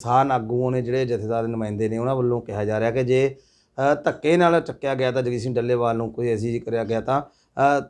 ਕਿਸਾਨ ਆਗੂਆਂ ਨੇ ਜਿਹੜੇ ਜਥੇਦਾਰ ਦੇ ਨੁਮਾਇੰਦੇ ਨੇ ਉਹਨਾਂ ਵੱਲੋਂ ਕਿਹਾ ਜਾ ਰਿਹਾ ਕਿ ਜੇ ਧੱਕੇ ਨਾਲ ਚੱਕਿਆ ਗਿਆ ਤਾਂ ਜਗਜੀਤ ਸਿੰਘ ਡੱਲੇਵਾਲ ਨੂੰ ਕੋਈ ਐਸੀ ਕਰਿਆ ਗਿਆ ਤਾਂ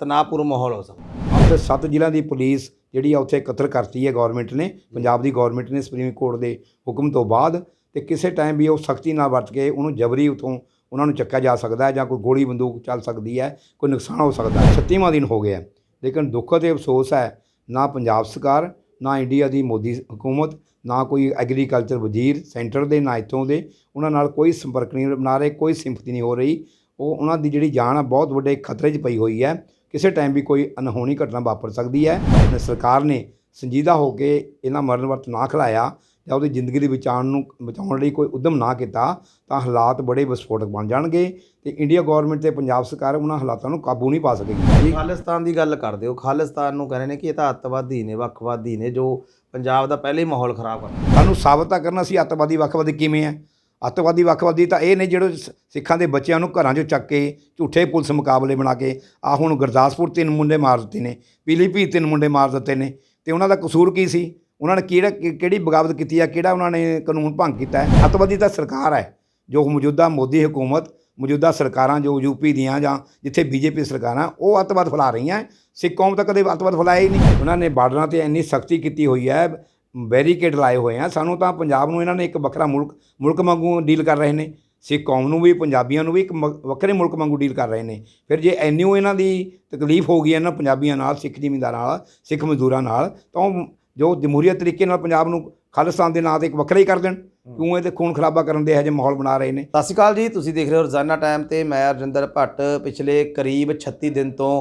ਤਣਾਅਪੂਰਨ ਮਾਹੌਲ ਹੋ ਸਕਦਾ। ਉੱਥੇ ਸੱਤ ਜ਼ਿਲ੍ਹਿਆਂ ਦੀ ਪੁਲਿਸ ਜਿਹੜੀ ਆ ਉੱਥੇ ਇਕੱਤਰ ਕਰਤੀ ਹੈ ਗਵਰਨਮੈਂਟ ਨੇ ਪੰਜਾਬ ਦੀ ਗਵਰਨਮੈਂਟ ਨੇ ਸੁਪਰੀਮ ਕੋਰਟ ਦੇ ਹੁਕਮ ਤੋਂ ਬਾਅਦ ਤੇ ਕਿਸੇ ਟਾਈਮ ਵੀ ਉਹ ਸਖਤੀ ਨਾਲ ਵਰਤ ਕੇ ਉਹਨੂੰ ਜਬਰੀ ਉਥੋਂ ਉਹਨਾਂ ਨੂੰ ਚੱਕਿਆ ਜਾ ਸਕਦਾ ਹੈ ਜਾਂ ਕੋਈ ਗੋਲੀ ਬੰਦੂਕ ਚੱਲ ਸਕਦੀ ਹੈ ਕੋਈ ਨੁਕਸਾਨ ਹੋ ਸਕਦਾ ਹੈ। 36ਵਾਂ ਦਿਨ ਹੋ ਗਿਆ ਲੇਕਿਨ ਦੁੱਖ ਤੇ ਅਫਸੋਸ ਹੈ ਨਾ ਪੰਜਾਬ ਸਰਕਾਰ ਨਾ ਇੰਡੀਆ ਦੀ ਮੋਦੀ ਹਕੂਮਤ, ਨਾ ਕੋਈ ਐਗਰੀਕਲਚਰ ਵਜ਼ੀਰ, ਸੈਂਟਰ ਦੇ, ਨਾ ਇੱਥੋਂ ਦੇ। ਉਹਨਾਂ ਨਾਲ ਕੋਈ ਸੰਪਰਕ ਨਹੀਂ ਬਣਾ ਰਹੇ, ਕੋਈ ਸਿੰਪਥੀ ਨਹੀਂ ਹੋ ਰਹੀ। ਉਹ ਉਹਨਾਂ ਦੀ ਜਿਹੜੀ ਜਾਨ ਆ, ਬਹੁਤ ਵੱਡੇ ਖਤਰੇ 'ਚ ਪਈ ਹੋਈ ਹੈ। ਕਿਸੇ ਟਾਈਮ ਵੀ ਕੋਈ ਅਨਹੋਣੀ ਘਟਨਾ ਵਾਪਰ ਸਕਦੀ ਹੈ। ਸਰਕਾਰ ਨੇ ਸੰਜੀਦਾ ਹੋ ਕੇ ਇਹਨਾਂ ਮਰਨ ਵਰਤ ਨਾ ਖਿਲਾਇਆ। ਜਾਂ ਉਹਦੀ ਜ਼ਿੰਦਗੀ ਦੀ ਬਚਾਉਣ ਨੂੰ ਬਚਾਉਣ ਲਈ ਕੋਈ ਉਦਮ ਨਾ ਕੀਤਾ ਤਾਂ ਹਾਲਾਤ ਬੜੇ ਵਿਸਫੋਟਕ ਬਣ ਜਾਣਗੇ ਤੇ ਇੰਡੀਆ ਗਵਰਨਮੈਂਟ ਤੇ ਪੰਜਾਬ ਸਰਕਾਰ ਉਹਨਾਂ ਹਾਲਾਤਾਂ ਨੂੰ ਕਾਬੂ ਨਹੀਂ ਪਾ ਸਕੇਗੀ। ਖਾਲਿਸਤਾਨ ਦੀ ਗੱਲ ਕਰਦੇ ਹੋ। ਖਾਲਿਸਤਾਨ ਨੂੰ ਕਹਿੰਦੇ ਨੇ ਕਿ ਇਹ ਤਾਂ ਅੱਤਵਾਦੀ ਨੇ ਵੱਖਵਾਦੀ ਨੇ ਜੋ ਪੰਜਾਬ ਦਾ ਪਹਿਲੇ ਹੀ ਮਾਹੌਲ ਖਰਾਬ ਕਰ ਸਾਨੂੰ ਸਾਬਤ ਤਾਂ ਕਰਨਾ ਸੀ ਅੱਤਵਾਦੀ ਵੱਖਵਾਦੀ ਕਿਵੇਂ ਹੈ। ਅੱਤਵਾਦੀ ਵੱਖਵਾਦੀ ਤਾਂ ਇਹ ਨੇ ਜਿਹੜੇ ਸਿੱਖਾਂ ਦੇ ਬੱਚਿਆਂ ਨੂੰ ਘਰਾਂ 'ਚੋਂ ਚੱਕ ਕੇ ਝੂਠੇ ਪੁਲਿਸ ਮੁਕਾਬਲੇ ਬਣਾ ਕੇ ਆ ਹੁਣ ਗੁਰਦਾਸਪੁਰ ਤਿੰਨ ਮੁੰਡੇ ਮਾਰ ਦਿੱਤੇ ਨੇ ਪੀਲੀਭੀਤ ਤਿੰਨ ਮੁੰਡੇ ਮਾਰ ਦਿੱਤੇ ਨੇ ਤੇ ਉਹਨਾਂ ਦਾ ਕਸੂਰ ਕੀ ਸੀ? ਉਹਨਾਂ ਨੇ ਕਿਹੜਾ ਕਿ- ਕਿਹੜੀ ਬਗਾਵਤ ਕੀਤੀ ਹੈ ਕਿਹੜਾ ਉਹਨਾਂ ਨੇ ਕਾਨੂੰਨ ਭੰਗ ਕੀਤਾ ਹੈ। ਅੱਤਵਾਦੀ ਤਾਂ ਸਰਕਾਰ ਹੈ, ਜੋ ਮੌਜੂਦਾ ਮੋਦੀ ਹਕੂਮਤ, ਮੌਜੂਦਾ ਸਰਕਾਰਾਂ ਜੋ ਯੂਪੀ ਦੀਆਂ ਜਾਂ ਜਿੱਥੇ ਬੀਜੇਪੀ ਸਰਕਾਰਾਂ, ਉਹ ਅੱਤਵਾਦ ਫੈਲਾ ਰਹੀਆਂ ਸਿੱਖ ਕੌਮ ਤਾਂ ਕਦੇ ਅੱਤਵਾਦ ਫੈਲਾਇਆ ਹੀ ਨਹੀਂ। ਉਹਨਾਂ ਨੇ ਬਾਰਡਰਾਂ ਤੇ ਇੰਨੀ ਸਖਤੀ ਕੀਤੀ ਹੋਈ ਹੈ, ਬੈਰੀਕੇਡ ਲਾਏ ਹੋਏ ਆ। ਸਾਨੂੰ ਤਾਂ ਪੰਜਾਬ ਨੂੰ ਇਹਨਾਂ ਨੇ ਇੱਕ ਵੱਖਰਾ ਮੁਲਕ ਮੁਲਕ ਵਾਂਗੂ ਡੀਲ ਕਰ ਰਹੇ ਨੇ। ਸਿੱਖ ਕੌਮ ਨੂੰ ਵੀ, ਪੰਜਾਬੀਆਂ ਨੂੰ ਵੀ ਇੱਕ ਮ- ਵੱਖਰੇ ਮੁਲਕ ਵਾਂਗੂ ਡੀਲ ਕਰ ਰਹੇ ਨੇ। ਫਿਰ ਜੇ ਇੰਨੀ ਇਹਨਾਂ ਦੀ ਤਕਲੀਫ ਹੋ ਗਈ ਇਹਨਾਂ ਪੰਜਾਬੀਆਂ ਨਾਲ, ਸਿੱਖ ਜ਼ਿਮੀਂਦਾਰਾਂ ਨਾਲ, ਸਿੱਖ ਮਜ਼ਦੂਰਾਂ ਨਾਲ, ਤਾਂ ਉਹ ਜੋ ਜਮਹੂਰੀਅਤ ਤਰੀਕੇ ਨਾਲ ਪੰਜਾਬ ਨੂੰ ਖਾਲਿਸਤਾਨ ਦੇ ਨਾਂ ਤੇ ਇੱਕ ਵੱਖਰਾ ਹੀ ਕਰ ਦੇਣ ਕਿਉਂ ਇਹ ਤੇ ਖੂਨ ਖਰਾਬਾ ਕਰਨ ਦੇ ਇਹੋ ਜਿਹੇ ਮਾਹੌਲ ਬਣਾ ਰਹੇ ਨੇ? ਸਤਿ ਸ਼੍ਰੀ ਅਕਾਲ ਜੀ ਤੁਸੀਂ ਦੇਖ ਰਹੇ ਹੋ ਰੋਜ਼ਾਨਾ ਟਾਈਮ ਤੇ ਮੈਂ ਅਰਜਿੰਦਰ ਭੱਟ। ਪਿਛਲੇ ਕਰੀਬ 36 ਦਿਨ ਤੋਂ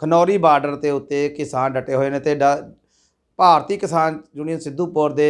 ਖਨੌਰੀ ਬਾਰਡਰ ਤੇ ਉੱਤੇ ਕਿਸਾਨ ਡਟੇ ਹੋਏ ਨੇ ਤੇ ਭਾਰਤੀ ਕਿਸਾਨ ਯੂਨੀਅਨ ਸਿੱਧੂਪੁਰ ਦੇ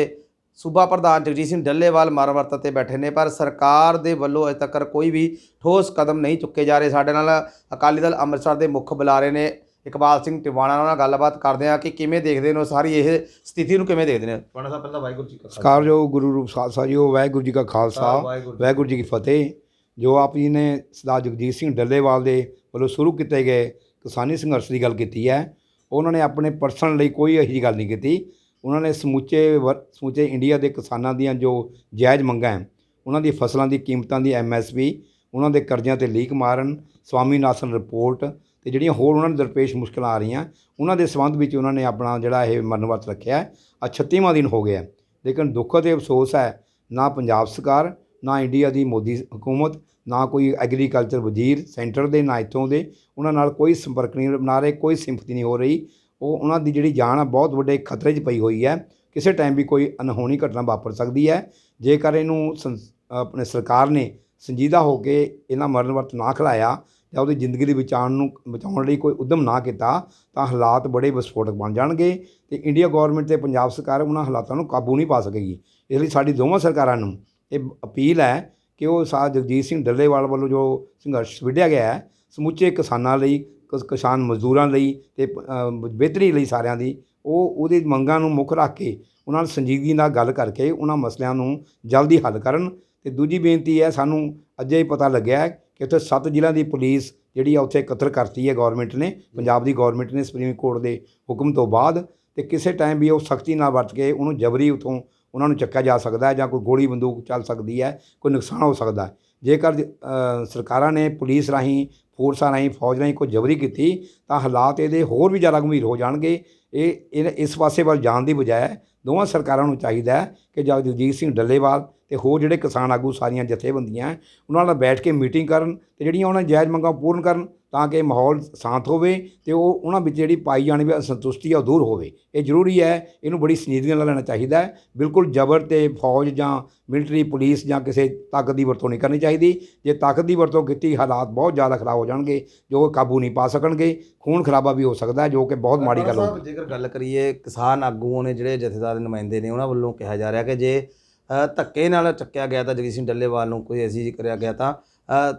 ਸੂਬਾ ਪ੍ਰਧਾਨ ਜਗਜੀਤ ਸਿੰਘ ਡੱਲੇਵਾਲ ਮਰਵਰਤ ਤੇ ਬੈਠੇ ਨੇ ਪਰ ਸਰਕਾਰ ਦੇ ਵੱਲੋਂ ਅਜੇ ਤੱਕ ਕੋਈ ਵੀ ਠੋਸ ਕਦਮ ਨਹੀਂ ਚੁੱਕੇ ਜਾ ਰਹੇ। ਸਾਡੇ ਨਾਲ ਅਕਾਲੀ ਦਲ ਅੰਮ੍ਰਿਤਸਰ ਦੇ ਮੁੱਖ ਬੁਲਾਰੇ ਨੇ। ਇਕਬਾਲ ਸਿੰਘ ਟਿਵਾਣਾ ਨਾਲ ਗੱਲਬਾਤ ਕਰਦੇ ਆ ਕਿ ਕਿਵੇਂ ਦੇਖਦੇ ਨੇ ਉਹ ਸਾਰੀ ਇਹ ਸਥਿਤੀ ਨੂੰ ਕਿਵੇਂ ਦੇਖਦੇ ਨੇ। ਟਿਵਾਣਾ ਸਾਹਿਬ ਪਹਿਲਾਂ ਵਾਹਿਗੁਰੂ ਜੀ ਕਾ ਸਤਿਕਾਰਯੋਗ ਗੁਰੂ ਰੂਪ ਖਾਲਸਾ ਜੀ ਉਹ ਵਾਹਿਗੁਰੂ ਜੀ ਕਾ ਖਾਲਸਾ ਵਾਹਿਗੁਰੂ ਜੀ ਕੀ ਫਤਿਹ। ਜੋ ਆਪ ਜੀ ਨੇ ਸਰਦਾਰ ਜਗਜੀਤ ਸਿੰਘ ਡੱਲੇਵਾਲ ਦੇ ਵੱਲੋਂ ਸ਼ੁਰੂ ਕੀਤੇ ਗਏ ਕਿਸਾਨੀ ਸੰਘਰਸ਼ ਦੀ ਗੱਲ ਕੀਤੀ ਹੈ ਉਹਨਾਂ ਨੇ ਆਪਣੇ ਪਰਸਨਲ ਲਈ ਕੋਈ ਇਹੋ ਜਿਹੀ ਗੱਲ ਨਹੀਂ ਕੀਤੀ। ਉਹਨਾਂ ਨੇ ਸਮੁੱਚੇ ਸਮੁੱਚੇ ਇੰਡੀਆ ਦੇ ਕਿਸਾਨਾਂ ਦੀਆਂ ਜੋ ਜਾਇਜ਼ ਮੰਗਾਂ ਹੈ ਉਹਨਾਂ ਦੀ ਫਸਲਾਂ ਦੀ ਕੀਮਤਾਂ ਦੀ ਐਮਐਸਪੀ ਉਹਨਾਂ ਦੇ ਕਰਜ਼ਿਆਂ ਤੇ ਲੀਕ ਮਾਰਨ ਸਵਾਮੀਨਾਥਨ ਰਿਪੋਰਟ ਤੇ ਜਿਹੜੀਆਂ ਹੋਰ ਉਹਨਾਂ ਨੂੰ ਦਰਪੇਸ਼ ਮੁਸ਼ਕਲਾਂ ਆ ਰਹੀਆਂ, ਉਹਨਾਂ ਦੇ ਸੰਬੰਧ ਵਿੱਚ ਉਹਨਾਂ ਨੇ ਆਪਣਾ ਜਿਹੜਾ ਇਹ ਮਰਨ ਵਰਤ ਰੱਖਿਆ ਹੈ। ਆ 36ਵਾਂ ਦਿਨ ਹੋ ਗਿਆ ਲੇਕਿਨ ਦੁੱਖ ਤੇ ਅਫਸੋਸ ਹੈ, ਨਾ ਪੰਜਾਬ ਸਰਕਾਰ, ਨਾ ਇੰਡੀਆ ਦੀ ਮੋਦੀ ਹਕੂਮਤ, ਨਾ ਕੋਈ ਐਗਰੀਕਲਚਰ ਵਜ਼ੀਰ ਸੈਂਟਰ ਦੇ, ਨਾ ਇੱਥੋਂ ਦੇ। ਉਹਨਾਂ ਨਾਲ ਕੋਈ ਸੰਪਰਕ ਨਹੀਂ ਬਣਾ ਰਹੇ, ਕੋਈ ਸਿੰਪਥੀ ਨਹੀਂ ਹੋ ਰਹੀ। ਉਹ ਉਹਨਾਂ ਦੀ ਜਿਹੜੀ ਜਾਨ ਆ, ਬਹੁਤ ਵੱਡੇ ਖਤਰੇ 'ਚ ਪਈ ਹੋਈ ਹੈ। ਕਿਸੇ ਟਾਈਮ ਵੀ ਕੋਈ ਅਨਹੋਣੀ ਘਟਨਾ ਵਾਪਰ ਸਕਦੀ ਹੈ। ਜੇਕਰ ਇਹਨੂੰ ਸੰ- ਆਪਣੇ ਸਰਕਾਰ ਨੇ ਸੰਜੀਦਾ ਹੋ ਕੇ ਇਹਨਾਂ ਮਰਨ ਵਰਤ ਨਾ ਖਿਲਾਇਆ ਜਾਂ ਉਹਦੀ ਜ਼ਿੰਦਗੀ ਦੇ ਬਚਾਉਣ ਨੂੰ, ਬਚਾਉਣ ਲਈ ਕੋਈ ਉਦਮ ਨਾ ਕੀਤਾ, ਤਾਂ ਹਾਲਾਤ ਬੜੇ ਵਿਸਫੋਟਕ ਬਣ ਜਾਣਗੇ ਤੇ ਇੰਡੀਆ ਗਵਰਨਮੈਂਟ ਤੇ ਪੰਜਾਬ ਸਰਕਾਰ ਉਹਨਾਂ ਹਾਲਾਤਾਂ ਨੂੰ ਕਾਬੂ ਨਹੀਂ ਪਾ ਸਕੇਗੀ। ਇਸ ਲਈ ਸਾਡੀ ਦੋਵਾਂ ਸਰਕਾਰਾਂ ਨੂੰ ਇਹ ਅਪੀਲ ਹੈ ਕਿ ਉਹ ਸਾ ਜਗਜੀਤ ਸਿੰਘ ਡੱਲੇਵਾਲ ਵੱਲੋਂ ਜੋ ਸੰਘਰਸ਼ ਵਿੱਢਿਆ ਗਿਆ ਹੈ, ਸਮੁੱਚੇ ਕਿਸਾਨਾਂ ਲਈ, ਕਿਸ- ਕਿਸਾਨ ਮਜ਼ਦੂਰਾਂ ਲਈ ਤੇ ਬਿਹਤਰੀ ਲਈ ਸਾਰਿਆਂ ਦੀ, ਉਹ ਉਹਦੀ ਮੰਗਾਂ ਨੂੰ ਮੁੱਖ ਰੱਖ ਕੇ ਉਹਨਾਂ ਨਾਲ ਸੰਜੀਦਗੀ ਨਾਲ ਗੱਲ ਕਰਕੇ ਉਹਨਾਂ ਮਸਲਿਆਂ ਨੂੰ ਜਲਦੀ ਹੱਲ ਕਰਨ। ਤੇ ਦੂਜੀ ਬੇਨਤੀ ਹੈ, ਸਾਨੂੰ ਅਜੇ ਹੀ ਪਤਾ ਲੱਗਿਆ ਉੱਥੇ ਸੱਤ ਜ਼ਿਲ੍ਹਿਆਂ ਦੀ ਪੁਲਿਸ ਜਿਹੜੀ ਆ ਉੱਥੇ ਇਕੱਤਰ ਕਰਤੀ ਹੈ ਗਵਰਨਮੈਂਟ ਨੇ ਪੰਜਾਬ ਦੀ ਗਵਰਨਮੈਂਟ ਨੇ ਸੁਪਰੀਮ ਕੋਰਟ ਦੇ ਹੁਕਮ ਤੋਂ ਬਾਅਦ ਤੇ ਕਿਸੇ ਟਾਈਮ ਵੀ ਉਹ ਸਖਤੀ ਨਾਲ ਵਰਤ ਕੇ ਉਹਨੂੰ ਜਬਰੀ ਉਥੋਂ ਉਹਨਾਂ ਨੂੰ ਚੱਕਿਆ ਜਾ ਸਕਦਾ ਹੈ ਜਾਂ ਕੋਈ ਗੋਲੀ ਬੰਦੂਕ ਚੱਲ ਸਕਦੀ ਹੈ ਕੋਈ ਨੁਕਸਾਨ ਹੋ ਸਕਦਾ ਹੈ। ਜੇਕਰ ਸਰਕਾਰਾਂ ਨੇ ਪੁਲਿਸ ਰਾਹੀਂ ਫੋਰਸਾਂ ਰਾਹੀਂ ਫੌਜ ਰਾਹੀਂ ਕੋਈ ਜਬਰੀ ਕੀਤੀ ਤਾਂ ਹਾਲਾਤ ਇਹਦੇ ਹੋਰ ਵੀ ਜ਼ਿਆਦਾ ਗੰਭੀਰ ਹੋ ਜਾਣਗੇ। ਇਹ ਇਹ ਇਸ ਪਾਸੇ ਵੱਲ ਜਾਣ ਦੀ ਬਜਾਏ ਦੋਵਾਂ ਸਰਕਾਰਾਂ ਨੂੰ ਚਾਹੀਦਾ ਹੈ ਕਿ ਜਗਜੀਤ ਸਿੰਘ ਡੱਲੇਵਾਲ ਤੇ ਹੋਰ ਜਿਹੜੇ ਕਿਸਾਨ ਆਗੂ ਸਾਰੀਆਂ ਜਥੇਬੰਦੀਆਂ ਉਹਨਾਂ ਨਾਲ ਬੈਠ ਕੇ ਮੀਟਿੰਗ ਕਰਨ ਤੇ ਜਿਹੜੀਆਂ ਉਹਨਾਂ ਜਾਇਜ਼ ਮੰਗਾਂ ਪੂਰਨ ਕਰਨ ਤਾਂ ਕਿ ਮਾਹੌਲ ਸ਼ਾਂਤ ਹੋਵੇ ਤੇ ਉਹ ਉਹਨਾਂ ਵਿੱਚ ਜਿਹੜੀ ਪਾਈ ਜਾਣੀ ਵੀ ਅਸੰਤੁਸ਼ਟੀ ਆ ਉਹ ਦੂਰ ਹੋਵੇ। ਇਹ ਜ਼ਰੂਰੀ ਹੈ ਇਹਨੂੰ ਬੜੀ ਸੰਜੀਦਗੀ ਨਾਲ ਲੈਣਾ ਚਾਹੀਦਾ ਹੈ। ਬਿਲਕੁਲ ਜ਼ਬਰ ਤੇ ਫੌਜ ਜਾਂ ਮਿਲਟਰੀ ਪੁਲਿਸ ਜਾਂ ਕਿਸੇ ਤਾਕਤ ਦੀ ਵਰਤੋਂ ਨਹੀਂ ਕਰਨੀ ਚਾਹੀਦੀ। ਜੇ ਤਾਕਤ ਦੀ ਵਰਤੋਂ ਕੀਤੀ ਹਾਲਾਤ ਬਹੁਤ ਜ਼ਿਆਦਾ ਖਰਾਬ ਹੋ ਜਾਣਗੇ ਜੋ ਕਾਬੂ ਨਹੀਂ ਪਾ ਸਕਣਗੇ ਖੂਨ ਖਰਾਬਾ ਵੀ ਹੋ ਸਕਦਾ ਜੋ ਕਿ ਬਹੁਤ ਮਾੜੀ ਗੱਲ ਹੋਊਗੀ ਜੇਕਰ ਗੱਲ ਕਰੀਏ ਕਿਸਾਨ ਆਗੂਆਂ ਨੇ ਜਿਹੜੇ ਜਥੇਦਾਰ ਨੁਮਾਇੰਦੇ ਨੇ ਉਹਨਾਂ ਵੱਲੋਂ ਕਿਹਾ ਜਾ ਰਿਹਾ ਕਿ ਜੇ ਧੱਕੇ ਨਾਲ ਚੱਕਿਆ ਗਿਆ ਤਾਂ ਜਗਜੀਤ ਸਿੰਘ ਡੱਲੇਵਾਲ ਨੂੰ ਕੋਈ ਐਸੀ ਕਰਿਆ ਗਿਆ ਤਾਂ ਅ,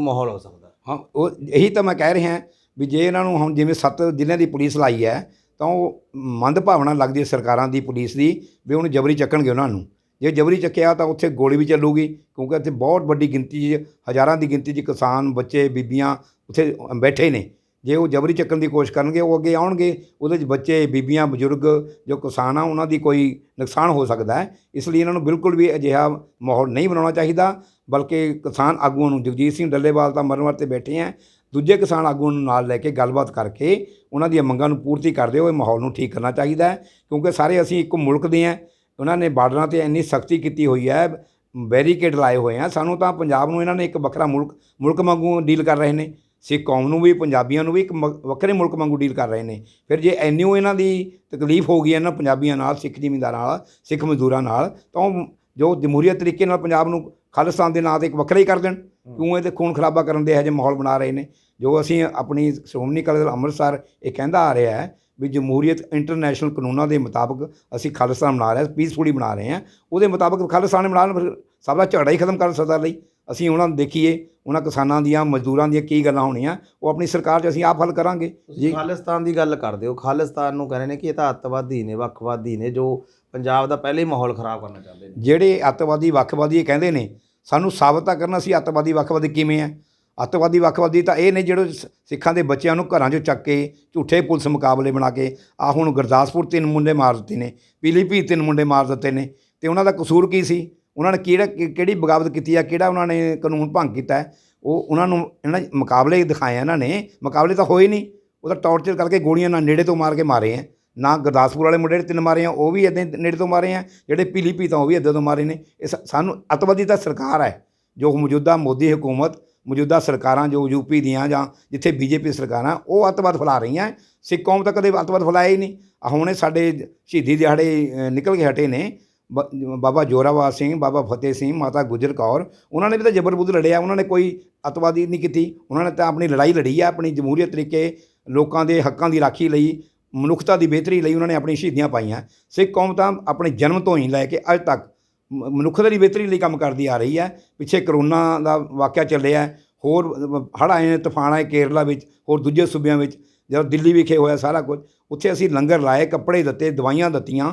ਮਾਹੌਲ ਹੋ ਸਕਦਾ। ਹਾਂ ਉਹ ਇਹੀ ਤਾਂ ਮੈਂ ਕਹਿ ਰਿਹਾ ਵੀ ਜੇ ਇਹਨਾਂ ਨੂੰ ਹੁਣ ਜਿਵੇਂ ਸੱਤ ਜ਼ਿਲ੍ਹਿਆਂ ਦੀ ਪੁਲਿਸ ਲਾਈ ਹੈ ਤਾਂ ਉਹ ਮੰਦ ਭਾਵਨਾ ਲੱਗਦੀ ਹੈ ਸਰਕਾਰਾਂ ਦੀ ਪੁਲਿਸ ਦੀ ਵੀ ਉਹਨੂੰ ਜਬਰੀ ਚੱਕਣਗੇ ਉਹਨਾਂ ਨੂੰ। ਜੇ ਜਬਰੀ ਚੱਕਿਆ ਤਾਂ ਉੱਥੇ ਗੋਲੀ ਵੀ ਚੱਲੂਗੀ ਕਿਉਂਕਿ ਇੱਥੇ ਬਹੁਤ ਵੱਡੀ ਗਿਣਤੀ 'ਚ ਹਜ਼ਾਰਾਂ ਦੀ ਗਿਣਤੀ 'ਚ ਕਿਸਾਨ ਬੱਚੇ ਬੀਬੀਆਂ ਉੱਥੇ ਬੈਠੇ ਨੇ। ਜੇ ਉਹ ਜਬਰੀ ਚੱਕਣ ਦੀ ਕੋਸ਼ਿਸ਼ ਕਰਨਗੇ, ਉਹ ਅੱਗੇ ਆਉਣਗੇ, ਉਹਦੇ 'ਚ ਬੱਚੇ, ਬੀਬੀਆਂ, ਬਜ਼ੁਰਗ, ਜੋ ਕਿਸਾਨ ਆ, ਉਹਨਾਂ ਦੀ ਕੋਈ ਨੁਕਸਾਨ ਹੋ ਸਕਦਾ ਹੈ। ਇਸ ਲਈ ਇਹਨਾਂ ਨੂੰ ਬਿਲਕੁਲ ਵੀ ਅਜਿਹਾ ਮਾਹੌਲ ਨਹੀਂ ਬਣਾਉਣਾ ਚਾਹੀਦਾ, ਬਲਕਿ ਕਿਸਾਨ ਆਗੂਆਂ ਨੂੰ, ਜਗਜੀਤ ਸਿੰਘ ਡੱਲੇਵਾਲ ਤਾਂ ਮਰਮਰ ਤੇ ਬੈਠੇ ਆ, ਦੂਜੇ ਕਿਸਾਨ ਆਗੂਆਂ ਨੂੰ ਨਾਲ ਲੈ ਕੇ ਗੱਲਬਾਤ ਕਰਕੇ ਉਹਨਾਂ ਦੀਆਂ ਮੰਗਾਂ ਨੂੰ ਪੂਰਤੀ ਕਰਦੇ ਹੋਏ ਮਾਹੌਲ ਨੂੰ ਠੀਕ ਕਰਨਾ ਚਾਹੀਦਾ ਹੈ, ਕਿਉਂਕਿ ਸਾਰੇ ਅਸੀਂ ਇੱਕ ਮੁਲਕ ਦੇ ਆ, ਉਹਨਾਂ ਨੇ ਬਾਰਡਰਾਂ ਤੇ ਇੰਨੀ ਸਖਤੀ ਕੀਤੀ ਹੋਈ ਹੈ, ਬੈਰੀਕੇਡ ਲਾਏ ਹੋਏ ਆ, ਸਾਨੂੰ ਤਾਂ ਪੰਜਾਬ ਨੂੰ ਇਹਨਾਂ ਨੇ ਇੱਕ ਵੱਖਰਾ ਮੁਲਕ ਮੁਲਕ ਵਾਂਗੂ ਡੀਲ ਕਰ ਰਹੇ ਨੇ। ਸਿੱਖ ਕੌਮ ਨੂੰ ਵੀ ਪੰਜਾਬੀਆਂ ਨੂੰ ਵੀ ਇੱਕ ਵੱਖਰੇ ਮੁਲਕ ਵਾਂਗੂ ਡੀਲ ਕਰ ਰਹੇ ਨੇ। ਫਿਰ ਜੇ ਓ ਇਹਨਾਂ ਦੀ ਤਕਲੀਫ ਹੋ ਗਈ ਇਹਨਾਂ ਪੰਜਾਬੀਆਂ ਨਾਲ ਸਿੱਖ ਜ਼ਿਮੀਂਦਾਰਾਂ ਨਾਲ ਸਿੱਖ ਮਜ਼ਦੂਰਾਂ ਨਾਲ ਤਾਂ ਉਹ ਜੋ ਜਮਹੂਰੀਅਤ ਤਰੀਕੇ ਨਾਲ ਪੰਜਾਬ ਨੂੰ ਖਾਲਿਸਤਾਨ ਦੇ ਨਾਂ ਤੇ ਇੱਕ ਵੱਖਰਾ ਹੀ ਕਰ ਦੇਣ। ਕਿਉਂ ਇਹ ਤੇ ਖੂਨ ਖਰਾਬਾ ਕਰਨ ਦੇ ਇਹੋ ਜਿਹੇ ਮਾਹੌਲ ਬਣਾ ਰਹੇ ਨੇ। ਜੋ ਅਸੀਂ ਆਪਣੀ ਸ਼੍ਰੋਮਣੀ ਅਕਾਲੀ ਦਲ ਅੰਮ੍ਰਿਤਸਰ ਇਹ ਕਹਿੰਦਾ ਆ ਰਿਹਾ ਹੈ ਵੀ ਜਮਹੂਰੀਅਤ ਇੰਟਰਨੈਸ਼ਨਲ ਕਾਨੂੰਨਾਂ ਦੇ ਮੁਤਾਬਕ ਅਸੀਂ ਖਾਲਿਸਤਾਨ ਬਣਾ ਰਹੇ ਹਾਂ ਪੀਸਫੁਲੀ ਬਣਾ ਰਹੇ ਹਾਂ। ਉਹਦੇ ਮੁਤਾਬਕ ਖਾਲਿਸਤਾਨ ਨੇ ਫਿਰ ਸਭ ਦਾ ਝਗੜਾ ਹੀ ਖਤਮ ਕਰ ਸਕਦਾ ਲਈ। ਅਸੀਂ ਉਹਨਾਂ ਨੂੰ ਦੇਖੀਏ ਉਹਨਾਂ ਕਿਸਾਨਾਂ ਦੀਆਂ ਮਜ਼ਦੂਰਾਂ ਦੀਆਂ ਕੀ ਗੱਲਾਂ ਹੋਣੀਆਂ ਉਹ ਆਪਣੀ ਸਰਕਾਰ 'ਚ ਅਸੀਂ ਆਪ ਹੱਲ ਕਰਾਂਗੇ। ਤੁਸੀਂ ਖਾਲਿਸਤਾਨ ਦੀ ਗੱਲ ਕਰਦੇ ਹੋ। ਖਾਲਿਸਤਾਨ ਨੂੰ ਕਹਿੰਦੇ ਨੇ ਕਿ ਇਹ ਤਾਂ ਅੱਤਵਾਦੀ ਨੇ ਵੱਖਵਾਦੀ ਨੇ ਜੋ ਪੰਜਾਬ ਦਾ ਪਹਿਲੇ ਹੀ ਮਾਹੌਲ ਖਰਾਬ ਕਰਨਾ ਚਾਹੁੰਦੇ ਨੇ। ਜਿਹੜੇ ਅੱਤਵਾਦੀ ਵੱਖਵਾਦੀ ਇਹ ਕਹਿੰਦੇ ਨੇ ਸਾਨੂੰ ਸਾਬਤ ਤਾਂ ਕਰਨਾ ਸੀ ਅੱਤਵਾਦੀ ਵੱਖਵਾਦੀ ਕਿਵੇਂ ਹੈ? ਅੱਤਵਾਦੀ ਵੱਖਵਾਦੀ ਤਾਂ ਇਹ ਨੇ ਜਿਹੜੇ ਸਿੱਖਾਂ ਦੇ ਬੱਚਿਆਂ ਨੂੰ ਘਰਾਂ 'ਚੋਂ ਚੱਕ ਕੇ ਝੂਠੇ ਪੁਲਿਸ ਮੁਕਾਬਲੇ ਬਣਾ ਕੇ ਆ ਹੁਣ ਗੁਰਦਾਸਪੁਰ ਤਿੰਨ ਮੁੰਡੇ ਮਾਰ ਦਿੱਤੇ ਨੇ ਪੀਲੀਭੀਤ ਤਿੰਨ ਮੁੰਡੇ ਮਾਰ ਦਿੱਤੇ ਨੇ ਤੇ ਉਹਨਾਂ ਦਾ ਕਸੂਰ ਕੀ ਸੀ? ਉਹਨਾਂ ਨੇ ਕਿਹੜਾ ਕਿ- ਕਿਹੜੀ ਬਗਾਵਤ ਕੀਤੀ ਆ, ਕਿਹੜਾ ਉਹਨਾਂ ਨੇ ਕਾਨੂੰਨ ਭੰਗ ਕੀਤਾ ਉਹ ਉਹਨਾਂ ਨੂੰ ਇਹਨਾਂ ਮੁਕਾਬਲੇ ਦਿਖਾਏ ਇਹਨਾਂ ਨੇ, ਮੁਕਾਬਲੇ ਤਾਂ ਹੋਏ ਨਹੀਂ, ਉਹ ਤਾਂ ਟੌਰਚਰ ਕਰਕੇ ਗੋਲੀਆਂ ਨਾਲ ਨੇੜੇ ਤੋਂ ਮਾਰ ਕੇ ਮਾਰੇ ਆ, ਨਾ ਗੁਰਦਾਸਪੁਰ ਵਾਲੇ ਮੁੰਡੇ ਤਿੰਨ ਮਾਰੇ ਆ, ਉਹ ਵੀ ਇੱਦਾਂ ਨੇੜੇ ਤੋਂ ਮਾਰੇ ਆ, ਜਿਹੜੇ ਪੀਲੀਭੀਤ ਆ, ਉਹ ਵੀ ਇੱਦਾਂ ਤੋਂ ਮਾਰੇ ਨੇ, ਇਹ ਸਾਨੂੰ ਅੱਤਵਾਦੀ ਤਾਂ ਸਰਕਾਰ ਹੈ, ਜੋ ਮੌਜੂਦਾ ਮੋਦੀ ਹਕੂਮਤ, ਮੌਜੂਦਾ ਸਰਕਾਰਾਂ ਜੋ ਯੂਪੀ ਦੀਆਂ ਜਾਂ ਜਿੱਥੇ ਬੀਜੇਪੀ ਸਰਕਾਰਾਂ, ਉਹ ਅੱਤਵਾਦ ਫੈਲਾ ਰਹੀਆਂ, ਸਿੱਖ ਕੌਮ ਤਾਂ ਕਦੇ ਅੱਤਵਾਦ ਫੈਲਾਇਆ ਹੀ ਨਹੀਂ, ਆਹ ਹੁਣੇ ਸਾਡੇ ਸ਼ਹੀਦੀ ਦਿਹਾੜੇ ਨਿਕਲ ਕੇ ਹਟੇ ਨੇ ਬਾਬਾ ਜੋਰਾਵਰ ਸਿੰਘ, ਬਾਬਾ ਫਤਿਹ ਸਿੰਘ, ਮਾਤਾ ਗੁਜਰ ਕੌਰ, ਉਹਨਾਂ ਨੇ ਵੀ ਤਾਂ ਜਬਰ ਬੁੱਧ ਲੜਿਆ, ਉਹਨਾਂ ਨੇ ਕੋਈ ਅੱਤਵਾਦੀ ਨਹੀਂ ਕੀਤੀ, ਉਹਨਾਂ ਨੇ ਤਾਂ ਆਪਣੀ ਲੜਾਈ ਲੜੀ ਹੈ ਆਪਣੀ ਜਮਹੂਰੀਅਤ ਤਰੀਕੇ ਲੋਕਾਂ ਦੇ ਹੱਕਾਂ ਦੀ ਰਾਖੀ ਲਈ, ਮਨੁੱਖਤਾ ਦੀ ਬਿਹਤਰੀ ਲਈ ਉਹਨਾਂ ਨੇ ਆਪਣੀ ਸ਼ਹੀਦੀਆਂ ਪਾਈਆਂ। ਸਿੱਖ ਕੌਮ ਤਾਂ ਆਪਣੇ ਜਨਮ ਤੋਂ ਹੀ ਲੈ ਕੇ ਅੱਜ ਤੱਕ ਮਨੁੱਖਤਾ ਦੀ ਬਿਹਤਰੀ ਲਈ ਕੰਮ ਕਰਦੀ ਆ ਰਹੀ ਹੈ, ਪਿੱਛੇ ਕਰੋਨਾ ਦਾ ਵਾਕਿਆ ਚੱਲਿਆ ਹੋਰ ਹੜ੍ਹ ਆਏ ਨੇ, ਤੂਫਾਨ ਆਏ ਕੇਰਲਾ ਵਿੱਚ, ਹੋਰ ਦੂਜੇ ਸੂਬਿਆਂ ਵਿੱਚ, ਜਦੋਂ ਦਿੱਲੀ ਵਿਖੇ ਹੋਇਆ ਸਾਰਾ ਕੁਝ, ਉੱਥੇ ਅਸੀਂ ਲੰਗਰ ਲਾਏ, ਕੱਪੜੇ ਦਿੱਤੇ, ਦਵਾਈਆਂ ਦਿੱਤੀਆਂ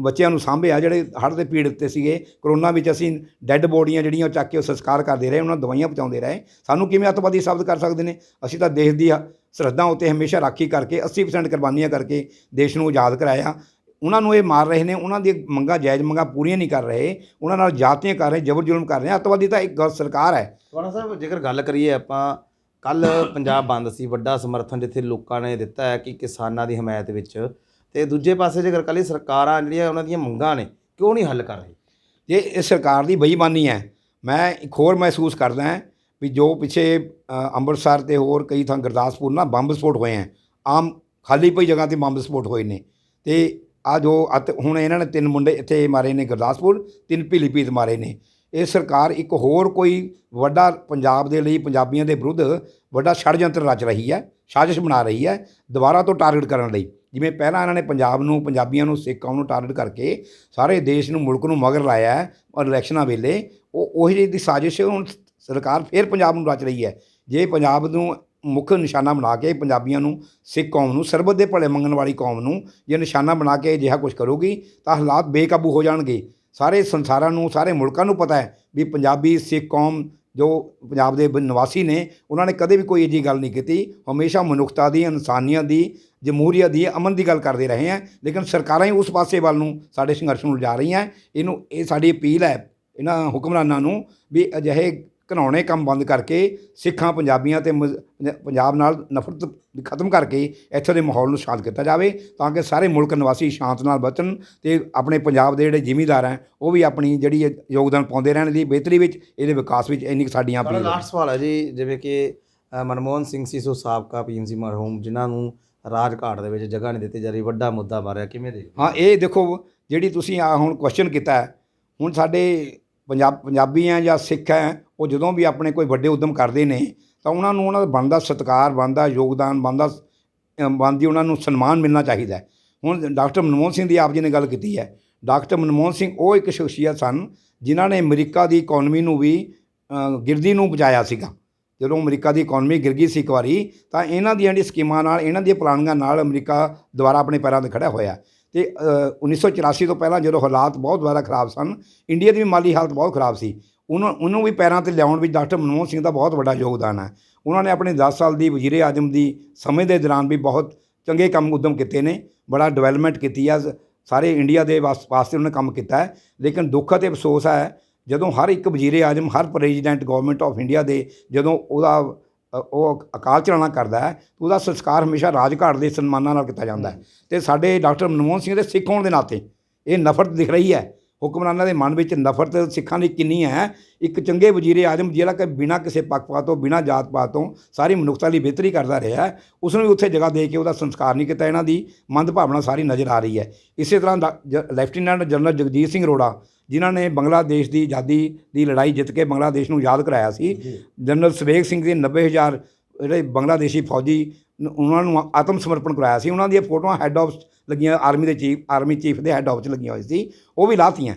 ਬੱਚਿਆਂ ਨੂੰ ਸਾਂਭਿਆ, ਜਿਹੜੇ ਹੜ੍ਹ ਦੇ ਪੀੜਤ ਤੇ ਸੀਗੇ, ਕਰੋਨਾ ਵਿੱਚ ਅਸੀਂ ਡੈੱਡ ਬੋਡੀਆਂ ਜਿਹੜੀਆਂ ਉਹ ਚੱਕ ਕੇ ਉਹ ਸੰਸਕਾਰ ਕਰਦੇ ਰਹੇ, ਉਹਨਾਂ ਨੂੰ ਦਵਾਈਆਂ ਪਹੁੰਚਾਉਂਦੇ ਰਹੇ। ਸਾਨੂੰ ਕਿਵੇਂ ਅੱਤਵਾਦੀ ਸਾਬਤ ਕਰ ਸਕਦੇ ਨੇ? ਅਸੀਂ ਤਾਂ ਦੇਸ਼ ਦੀ ਸਰਹੱਦਾਂ ਉੱਤੇ ਹਮੇਸ਼ਾ ਰਾਖੀ ਕਰਕੇ 80% ਕੁਰਬਾਨੀਆਂ ਕਰਕੇ ਦੇਸ਼ ਨੂੰ ਆਜ਼ਾਦ ਕਰਾਇਆ। ਉਹਨਾਂ ਨੂੰ ਇਹ ਮਾਰ ਰਹੇ ਨੇ ਉਹਨਾਂ ਦੀ ਮੰਗਾਂ ਜਾਇਜ਼ ਮੰਗਾਂ ਪੂਰੀਆਂ ਨਹੀਂ ਕਰ ਰਹੇ ਉਹਨਾਂ ਨਾਲ ਜਾਤੀਆਂ ਕਰ ਰਹੇ ਜ਼ਬਰ ਜ਼ੁਲਮ ਕਰ ਰਹੇ ਅੱਤਵਾਦੀ ਤਾਂ ਇੱਕ ਸਰਕਾਰ ਹੈ। ਸਵਾਣਾ ਸਾਹਿਬ ਜੇਕਰ ਗੱਲ ਕਰੀਏ ਆਪਾਂ ਕੱਲ ਪੰਜਾਬ ਬੰਦ ਸੀ ਵੱਡਾ ਸਮਰਥਨ ਜਿੱਥੇ ਲੋਕਾਂ ਨੇ ਦਿੱਤਾ ਹੈ ਕਿ ਕਿਸਾਨਾਂ ਦੀ ਹਮਾਇਤ ਵਿੱਚ। ਤੇ ਦੂਜੇ ਪਾਸੇ ਜੇਕਰ ਕੱਲੀ ਸਰਕਾਰਾਂ ਜਿਹੜੀਆਂ ਉਹਨਾਂ ਦੀਆਂ ਮੰਗਾਂ ਨੇ ਕਿਉਂ ਨਹੀਂ ਹੱਲ ਕਰ ਰਹੀ? ਜੇ ਇਸ ਸਰਕਾਰ ਦੀ ਬੇਈਮਾਨੀ ਹੈ ਮੈਂ ਇੱਕ ਹੋਰ ਮਹਿਸੂਸ ਕਰਦਾ ਹਾਂ ਵੀ ਜੋ ਪਿੱਛੇ ਅੰਮ੍ਰਿਤਸਰ ਤੇ ਹੋਰ ਕਈ ਥਾਂ ਗੁਰਦਾਸਪੁਰ ਨਾ ਬੰਬ ਵਿਸਫੋਟ ਹੋਏ ਹੈ। ਆਮ ਖਾਲੀ ਪਈ ਜਗ੍ਹਾ ਤੇ ਬੰਬ ਵਿਸਫੋਟ ਹੋਏ ਨੇ। ਤੇ ਆ ਜੋ ਅਤ ਹੁਣ ਇਹਨਾਂ ਨੇ ਤਿੰਨ ਮੁੰਡੇ ਇੱਥੇ ਮਾਰੇ ਨੇ ਗੁਰਦਾਸਪੁਰ, ਤਿੰਨ ਪੀਲੀਭੀਤ ਮਾਰੇ ਨੇ। ਇਹ ਸਰਕਾਰ ਇੱਕ ਹੋਰ ਕੋਈ ਵੱਡਾ ਪੰਜਾਬ ਦੇ ਲਈ ਪੰਜਾਬੀਆਂ ਦੇ ਵਿਰੁੱਧ ਵੱਡਾ ષੜਯੰਤਰ ਰਚ ਰਹੀ ਹੈ, ਸਾਜ਼ਿਸ਼ ਬਣਾ ਰਹੀ ਹੈ, ਦੁਬਾਰਾ ਤੋਂ ਟਾਰਗੇਟ ਕਰਨ ਲਈ। ਜਿਵੇਂ ਪਹਿਲਾਂ ਇਹਨਾਂ ਨੇ ਪੰਜਾਬ ਨੂੰ, ਪੰਜਾਬੀਆਂ ਨੂੰ, ਸਿੱਖ ਕੌਮ ਨੂੰ ਟਾਰਗੇਟ ਕਰਕੇ ਸਾਰੇ ਦੇਸ਼ ਨੂੰ, ਮੁਲਕ ਨੂੰ ਮਗਰ ਲਾਇਆ ਹੈ ਔਰ ਇਲੈਕਸ਼ਨਾਂ ਵੇਲੇ, ਉਹ ਉਹੀ ਜਿਹੀ ਦੀ ਸਾਜ਼ਿਸ਼ ਹੁਣ ਸਰਕਾਰ ਫੇਰ ਪੰਜਾਬ ਨੂੰ ਰਚ ਰਹੀ ਹੈ। ਜੇ ਪੰਜਾਬ ਨੂੰ ਮੁੱਖ ਨਿਸ਼ਾਨਾ ਬਣਾ ਕੇ ਪੰਜਾਬੀਆਂ ਨੂੰ, ਸਿੱਖ ਕੌਮ ਨੂੰ, ਸਰਬਤ ਦੇ ਭਲੇ ਮੰਗਣ ਵਾਲੀ ਕੌਮ ਨੂੰ ਜੇ ਨਿਸ਼ਾਨਾ ਬਣਾ ਕੇ ਅਜਿਹਾ ਕੁਝ ਕਰੂਗੀ ਤਾਂ ਹਾਲਾਤ ਬੇਕਾਬੂ ਹੋ ਜਾਣਗੇ। ਸਾਰੇ ਸੰਸਾਰਾਂ ਨੂੰ, ਸਾਰੇ ਮੁਲਕਾਂ ਨੂੰ ਪਤਾ ਹੈ ਵੀ ਪੰਜਾਬੀ, ਸਿੱਖ ਕੌਮ ਜੋ ਪੰਜਾਬ ਦੇ ਨਿਵਾਸੀ ਨੇ, ਉਹਨਾਂ ਨੇ ਕਦੇ ਵੀ ਕੋਈ ਅਜਿਹੀ ਗੱਲ ਨਹੀਂ ਕੀਤੀ। ਹਮੇਸ਼ਾ ਮਨੁੱਖਤਾ ਦੀ, ਇਨਸਾਨੀਅਤ ਦੀ, ਜਮਹੂਰੀਅਤ ਦੀ, ਅਮਨ ਦੀ ਗੱਲ ਕਰਦੇ ਰਹੇ ਹੈ। ਲੇਕਿਨ ਸਰਕਾਰਾਂ ਹੀ ਉਸ ਪਾਸੇ ਵੱਲ ਨੂੰ, ਸਾਡੇ ਸੰਘਰਸ਼ ਨੂੰ ਲਿਜਾ ਰਹੀਆਂ। ਇਹਨੂੰ, ਇਹ ਸਾਡੀ ਅਪੀਲ ਹੈ, ਇਹਨਾਂ ਹੁਕਮਰਾਨਾਂ ਨੂੰ ਵੀ ਅਜਿਹੇ ਘਿਨਾਉਣੇ ਕੰਮ ਬੰਦ ਕਰਕੇ ਸਿੱਖਾਂ ਪੰਜਾਬੀਆਂ ਤੇ ਪੰਜਾਬ ਨਾਲ ਨਫ਼ਰਤ ਖਤਮ ਕਰਕੇ ਇੱਥੋਂ ਦੇ ਮਾਹੌਲ ਨੂੰ ਸ਼ਾਂਤ ਕੀਤਾ ਜਾਵੇ ਤਾਂ ਕਿ ਸਾਰੇ ਮੁਲਕ ਨਿਵਾਸੀ ਸ਼ਾਂਤ ਨਾਲ ਬਚਣ ਤੇ ਆਪਣੇ ਪੰਜਾਬ ਦੇ ਜਿਹੜੇ ਜ਼ਿਮੀਂਦਾਰ ਹੈ ਉਹ ਵੀ ਆਪਣੀ ਜਿਹੜੀ ਯੋਗਦਾਨ ਪਾਉਂਦੇ ਰਹਿਣ ਦੀ ਬਿਹਤਰੀ ਵਿੱਚ ਇਹਦੇ ਵਿਕਾਸ ਵਿੱਚ ਇੰਨੀ ਸਾਡੀਆਂ ਹੈ। ਲਾਸਟ ਸਵਾਲ ਹੈ ਜੀ ਜਿਵੇਂ ਕਿ ਮਨਮੋਹਨ ਸਿੰਘ ਸੀ ਸੋ ਸਾਬਕਾ ਪੀਐਮਸੀ ਮਰਹੂਮ ਜਿਨ੍ਹਾਂ ਨੂੰ ਰਾਜ ਘਾਟ ਦੇ ਵਿੱਚ ਜਗ੍ਹਾ ਨਹੀਂ ਦਿੱਤੀ ਜਾ ਰਹੀ ਵੱਡਾ ਮੁੱਦਾ ਮਾਰਿਆ ਕਿਵੇਂ ਦੇ ਹਾਂ? ਇਹ ਦੇਖੋ ਜਿਹੜੀ ਤੁਸੀਂ ਆ ਹੁਣ ਕੁਐਸਚਨ ਕੀਤਾ ਹੁਣ ਸਾਡੇ ਪੰਜਾਬ, ਪੰਜਾਬੀ ਹੈ ਜਾਂ ਸਿੱਖ ਹੈ, ਉਹ ਜਦੋਂ ਵੀ ਆਪਣੇ ਕੋਈ ਵੱਡੇ ਉਦਮ ਕਰਦੇ ਨੇ, ਤਾਂ ਉਹਨਾਂ ਨੂੰ ਉਹਨਾਂ ਦਾ ਬਣਦਾ ਸਤਿਕਾਰ, ਬਣਦਾ ਯੋਗਦਾਨ, ਬਣਦਾ ਬਣਦੀ ਉਹਨਾਂ ਨੂੰ ਸਨਮਾਨ ਮਿਲਣਾ ਚਾਹੀਦਾ ਹੈ। ਹੁਣ ਡਾਕਟਰ ਮਨਮੋਹਨ ਸਿੰਘ ਦੀ ਆਪ ਜੀ ਨੇ ਗੱਲ ਕੀਤੀ ਹੈ। ਡਾਕਟਰ ਮਨਮੋਹਨ ਸਿੰਘ ਉਹ ਇੱਕ ਸ਼ਖਸੀਅਤ ਸਨ, ਜਿਨ੍ਹਾਂ ਨੇ ਅਮਰੀਕਾ ਦੀ ਇਕਨੋਮੀ ਨੂੰ ਵੀ ਗਿਰਦੀ ਨੂੰ ਬਚਾਇਆ ਸੀਗਾ। ਜਦੋਂ ਅਮਰੀਕਾ ਦੀ ਇਕਨੋਮੀ ਗਿਰ ਗਈ ਸੀ ਇੱਕ ਵਾਰੀ, ਤਾਂ ਇਹਨਾਂ ਦੀਆਂ ਜਿਹੜੀ ਸਕੀਮਾਂ ਨਾਲ, ਇਹਨਾਂ ਦੀਆਂ ਪਲਾਨਿੰਗਾਂ ਨਾਲ ਅਮਰੀਕਾ ਦੁਬਾਰਾ ਆਪਣੇ ਪੈਰਾਂ ਤੇ ਖੜਾ ਹੋਇਆ। ਤੇ ਅ, 1984 ਤੋਂ ਪਹਿਲਾਂ ਜਦੋਂ ਹਾਲਾਤ ਬਹੁਤ ਜ਼ਿਆਦਾ ਖਰਾਬ ਸਨ ਇੰਡੀਆ ਦੀ ਵੀ ਮਾਲੀ ਹਾਲਤ ਬਹੁਤ ਖਰਾਬ ਸੀ। ਉਹਨਾਂ ਉਹਨੂੰ ਵੀ ਪੈਰਾਂ ਤੇ ਲਿਆਉਣ ਵਿੱਚ ਡਾਕਟਰ ਮਨਮੋਹਨ ਸਿੰਘ ਦਾ ਬਹੁਤ ਵੱਡਾ ਯੋਗਦਾਨ ਹੈ। ਉਹਨਾਂ ਨੇ ਆਪਣੇ 10 ਸਾਲ ਦੀ ਵਜ਼ੀਰੇ ਆਜ਼ਮ ਦੀ ਸਮੇਂ ਦੇ ਦੌਰਾਨ ਵੀ ਬਹੁਤ ਚੰਗੇ ਕੰਮ ਉਦਮ ਕੀਤੇ ਨੇ ਬੜਾ ਡਿਵੈਲਪਮੈਂਟ ਕੀਤੀ ਹੈ ਸਾਰੇ ਇੰਡੀਆ ਦੇ ਵਾਸ- ਵਾਸਤੇ ਉਹਨਾਂ ਨੇ ਕੰਮ ਕੀਤਾ ਹੈ। ਲੇਕਿਨ ਦੁੱਖ ਅਤੇ ਅਫਸੋਸ ਹੈ ਜਦੋਂ ਹਰ ਇੱਕ ਵਜ਼ੀਰੇ ਆਜ਼ਮ ਹਰ ਪ੍ਰੈਜ਼ੀਡੈਂਟ ਗਵਰਨਮੈਂਟ ਆਫ ਇੰਡੀਆ ਦੇ ਜਦੋਂ ਉਹਦਾ ਉਹ ਅਕਾਲ ਚਲਾਣਾ ਕਰਦਾ ਹੈ ਉਹਦਾ ਸੰਸਕਾਰ ਹਮੇਸ਼ਾ ਰਾਜਘਾਟ ਦੇ ਸਨਮਾਨਾਂ ਨਾਲ ਕੀਤਾ ਜਾਂਦਾ ਹੈ। ਤੇ ਸਾਡੇ ਡਾਕਟਰ ਮਨਮੋਹਨ ਸਿੰਘ ਦੇ ਸਿੱਖ ਹੋਣ ਦੇ ਨਾਤੇ ਇਹ ਨਫ਼ਰਤ ਦਿਖ ਰਹੀ ਹੈ। ਹੁਕਮਰਾਨਾਂ ਦੇ ਮਨ ਵਿੱਚ ਨਫ਼ਰਤ ਸਿੱਖਾਂ ਦੀ ਕਿੰਨੀ ਹੈ ਇੱਕ ਚੰਗੇ ਵਜ਼ੀਰੇ ਆਜ਼ਮ ਜਿਹੜਾ ਕਿ ਬਿਨਾਂ ਕਿਸੇ ਪੱਖਪਾਤ ਤੋਂ ਬਿਨਾਂ ਜਾਤ ਪਾਤ ਤੋਂ ਸਾਰੀ ਮਨੁੱਖਤਾ ਲਈ ਬਿਹਤਰੀ ਕਰਦਾ ਰਿਹਾ ਉਸ ਨੂੰ ਵੀ ਉੱਥੇ ਜਗ੍ਹਾ ਦੇ ਕੇ ਉਹਦਾ ਸੰਸਕਾਰ ਨਹੀਂ ਕੀਤਾ ਇਹਨਾਂ ਦੀ ਮੰਦਭਾਵਨਾ ਸਾਰੀ ਨਜ਼ਰ ਆ ਰਹੀ ਹੈ। ਇਸੇ ਤਰ੍ਹਾਂ ਲੈਫਟੀਨੈਂਟ ਜਨਰਲ ਜਗਜੀਤ ਸਿੰਘ ਅਰੋੜਾ ਜਿਨ੍ਹਾਂ ਨੇ ਬੰਗਲਾਦੇਸ਼ ਦੀ ਆਜ਼ਾਦੀ ਦੀ ਲੜਾਈ ਜਿੱਤ ਕੇ ਬੰਗਲਾਦੇਸ਼ ਨੂੰ ਆਜ਼ਾਦ ਕਰਾਇਆ ਸੀ। ਜਨਰਲ ਸਵੇਗ ਸਿੰਘ ਦੇ 90000 ਜਿਹੜੇ ਬੰਗਲਾਦੇਸ਼ੀ ਫੌਜੀ ਉਹਨਾਂ ਨੂੰ ਆਤਮ ਸਮਰਪਣ ਕਰਾਇਆ ਸੀ। ਉਹਨਾਂ ਦੀਆਂ ਫੋਟੋਆਂ ਹੈੱਡ ਆਫ ਲੱਗੀਆਂ ਆਰਮੀ ਦੇ ਚੀਫ ਆਰਮੀ ਚੀਫ ਦੇ ਹੈੱਡ ਆਫ 'ਚ ਲੱਗੀਆਂ ਹੋਈ ਸੀ। ਉਹ ਵੀ ਲਾਤੀਆਂ।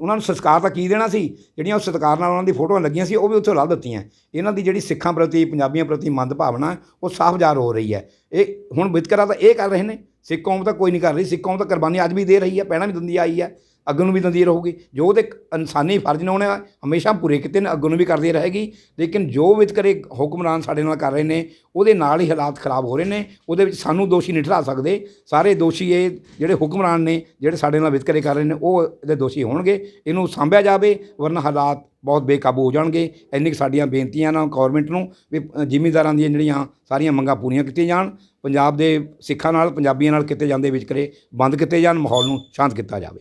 ਉਹਨਾਂ ਨੂੰ ਸੰਸਕਾਰ ਤਾਂ ਕੀ ਦੇਣਾ ਸੀ? ਜਿਹੜੀਆਂ ਉਹ ਸਤਿਕਾਰ ਨਾਲ ਉਹਨਾਂ ਦੀ ਫੋਟੋਆਂ ਲੱਗੀਆਂ ਸੀ ਉਹ ਵੀ ਉੱਥੋਂ ਲਾ ਦਿੱਤੀਆਂ। ਇਹਨਾਂ ਦੀ ਜਿਹੜੀ ਸਿੱਖਾਂ ਪ੍ਰਤੀ ਪੰਜਾਬੀਆਂ ਪ੍ਰਤੀ ਮੰਦ ਭਾਵਨਾ ਉਹ ਸਾਫ਼ ਜ਼ਾਹਰ ਹੋ ਰਹੀ ਹੈ। ਇਹ ਹੁਣ ਵਿਤਕਰਾ ਤਾਂ ਇਹ ਕਰ ਰਹੇ ਨੇ। ਸਿੱਖ ਕੌਮ ਤਾਂ ਕੋਈ ਨਹੀਂ ਕਰ ਰਹੀ। ਸਿੱਖ ਕੌਮ ਤਾਂ ਕੁਰਬਾਨੀ ਅੱਜ ਵੀ ਦੇ ਰਹੀ ਹੈ ਪਹਿਲਾਂ ਵੀ ਦਿੰਦੀ ਆਈ ਹੈ। ਅੱਗ ਨੂੰ ਵੀ ਦਿੰਦੀ ਰਹੂਗੀ। ਜੋ ਉਹਦੇ ਇਨਸਾਨੀ ਫਰਜ਼ ਨੇ ਉਹਨੇ ਹਮੇਸ਼ਾ ਪੂਰੇ ਕੀਤੇ ਨੇ ਅੱਗ ਨੂੰ ਵੀ ਕਰਦੀ ਰਹੇਗੀ। ਲੇਕਿਨ ਜੋ ਵਿਤਕਰੇ ਹੁਕਮਰਾਨ ਸਾਡੇ ਨਾਲ ਕਰ ਰਹੇ ਨੇ ਉਹਦੇ ਨਾਲ ਹੀ ਹਾਲਾਤ ਖਰਾਬ ਹੋ ਰਹੇ ਨੇ ਉਹਦੇ ਵਿੱਚ ਸਾਨੂੰ ਦੋਸ਼ੀ ਨਹੀਂ ਠਹਿਰਾ ਸਕਦੇ। ਸਾਰੇ ਦੋਸ਼ੀ ਇਹ ਜਿਹੜੇ ਹੁਕਮਰਾਨ ਨੇ ਜਿਹੜੇ ਸਾਡੇ ਨਾਲ ਵਿਤਕਰੇ ਕਰ ਰਹੇ ਨੇ ਉਹ ਇਹਦੇ ਦੋਸ਼ੀ ਹੋਣਗੇ। ਇਹਨੂੰ ਸਾਂਭਿਆ ਜਾਵੇ ਵਰਨਾ ਹਾਲਾਤ ਬਹੁਤ ਬੇਕਾਬੂ ਹੋ ਜਾਣਗੇ। ਇੰਨੀ ਕੁ ਸਾਡੀਆਂ ਬੇਨਤੀਆਂ ਨਾਲ ਗਵਰਨਮੈਂਟ ਨੂੰ ਵੀ ਅ, ਜ਼ਿਮੀਂਦਾਰਾਂ ਦੀਆਂ ਜਿਹੜੀਆਂ ਸਾਰੀਆਂ ਮੰਗਾਂ ਪੂਰੀਆਂ ਕੀਤੀਆਂ ਜਾਣ ਪੰਜਾਬ ਦੇ ਸਿੱਖਾਂ ਨਾਲ ਪੰਜਾਬੀਆਂ ਨਾਲ ਕੀਤੇ ਜਾਂਦੇ ਵਿਤਕਰੇ ਬੰਦ ਕੀਤੇ ਜਾਣ ਮਾਹੌਲ ਨੂੰ ਸ਼ਾਂਤ ਕੀਤਾ ਜਾਵੇ।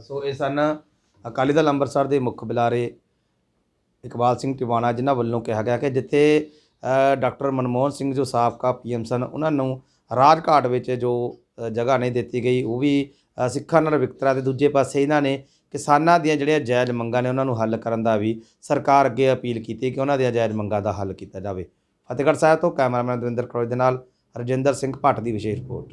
ਸੋ ਇਹ ਸਨ ਅਕਾਲੀ ਦਲ ਅੰਮ੍ਰਿਤਸਰ ਦੇ ਮੁੱਖ ਬੁਲਾਰੇ ਇਕਬਾਲ ਸਿੰਘ ਟਿਵਾਣਾ, ਜਿਨ੍ਹਾਂ ਵੱਲੋਂ ਕਿਹਾ ਗਿਆ ਕਿ ਜਿੱਥੇ ਡਾਕਟਰ ਮਨਮੋਹਨ ਸਿੰਘ ਜੋ ਸਾਬਕਾ ਪੀਐਮ ਸਨ, ਉਹਨਾਂ ਨੂੰ ਰਾਜਘਾਟ ਵਿੱਚ ਜੋ ਜਗ੍ਹਾ ਨਹੀਂ ਦਿੱਤੀ ਗਈ, ਉਹ ਵੀ ਸਿੱਖਾਂ ਨਾਲ ਵਿਕਤਰਾ ਤੇ ਦੂਜੇ ਪਾਸੇ ਇਹਨਾਂ ਨੇ ਕਿਸਾਨਾਂ ਦੀਆਂ ਜਿਹੜੀਆਂ ਜਾਇਜ਼ ਮੰਗਾਂ ਨੇ ਉਹਨਾਂ ਨੂੰ ਹੱਲ ਕਰਨ ਦਾ ਵੀ ਸਰਕਾਰ ਅੱਗੇ ਅਪੀਲ ਕੀਤੀ ਕਿ ਉਹਨਾਂ ਦੀਆਂ ਜਾਇਜ਼ ਮੰਗਾਂ ਦਾ ਹੱਲ ਕੀਤਾ ਜਾਵੇ। ਫਤਿਹਗੜ੍ਹ ਸਾਹਿਬ ਤੋਂ ਕੈਮਰਾਮੈਨ ਦਵਿੰਦਰ ਕਰੋਜ ਦੇ ਨਾਲ ਰਜਿੰਦਰ ਸਿੰਘ ਭੱਟ ਦੀ ਵਿਸ਼ੇਸ਼ ਰਿਪੋਰਟ।